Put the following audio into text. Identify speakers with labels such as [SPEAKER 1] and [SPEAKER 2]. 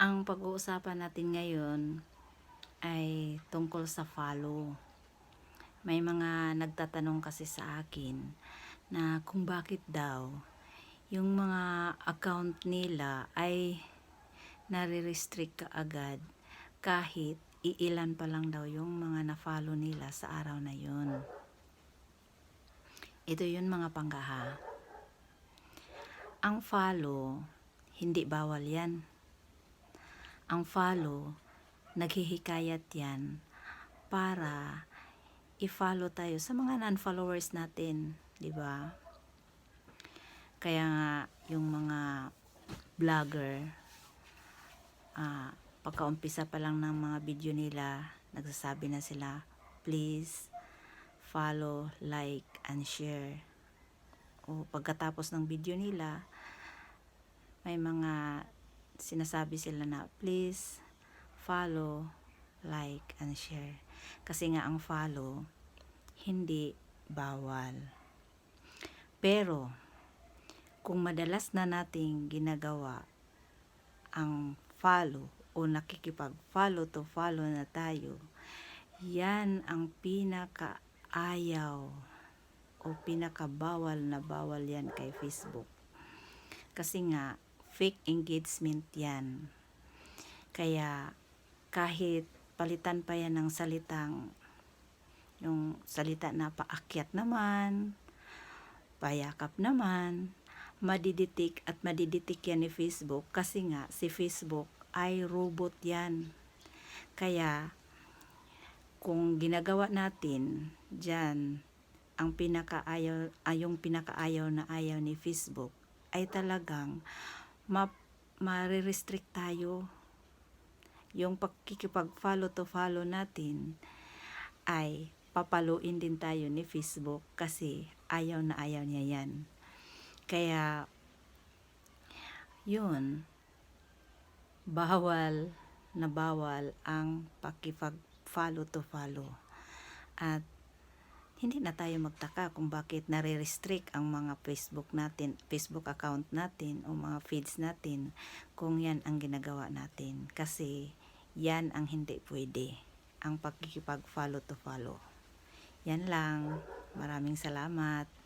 [SPEAKER 1] Ang pag-uusapan natin ngayon ay tungkol sa follow. May mga nagtatanong kasi sa akin na kung bakit daw yung mga account nila ay nare-restrict ka agad kahit iilan pa lang daw yung mga na-follow nila sa araw na yun. Ito yun mga panggaha. Ang follow, hindi bawal yan. Ang follow, naghihikayat yan para i-follow tayo sa mga non-followers natin, di ba? Kaya nga yung mga vlogger ah pagkaumpisa pa lang ng mga video nila, nagsasabi na sila, please follow, like, and share. O pagkatapos ng video nila, may mga sinasabi sila na please follow, like, and share. Kasi nga ang follow, hindi bawal. Pero, kung madalas na nating ginagawa ang follow o nakikipag-follow to follow na tayo, yan ang pinaka-ayaw o pinaka-bawal na bawal yan kay Facebook. Kasi nga, fake engagement yan. Kaya, kahit palitan pa yan ng salitang, yung salita na paakyat naman, payakap naman, madiditik at madiditik yan ni Facebook kasi nga si Facebook ay robot yan. Kaya, kung ginagawa natin dyan, ang pinakaayaw, ay yung pinakaayaw na ayaw ni Facebook ay talagang ma, marirestrict tayo. Yung pagkikipag-follow to follow natin ay papaluin din tayo ni Facebook kasi ayaw na ayaw niya yan. Kaya, yun, bawal na bawal ang pakipag-follow to follow. At hindi na tayo magtaka kung bakit nare-restrict ang mga Facebook natin, Facebook account natin o mga feeds natin kung yan ang ginagawa natin. Kasi yan ang hindi pwede, ang pakikipag-follow to follow. Yan lang. Maraming salamat.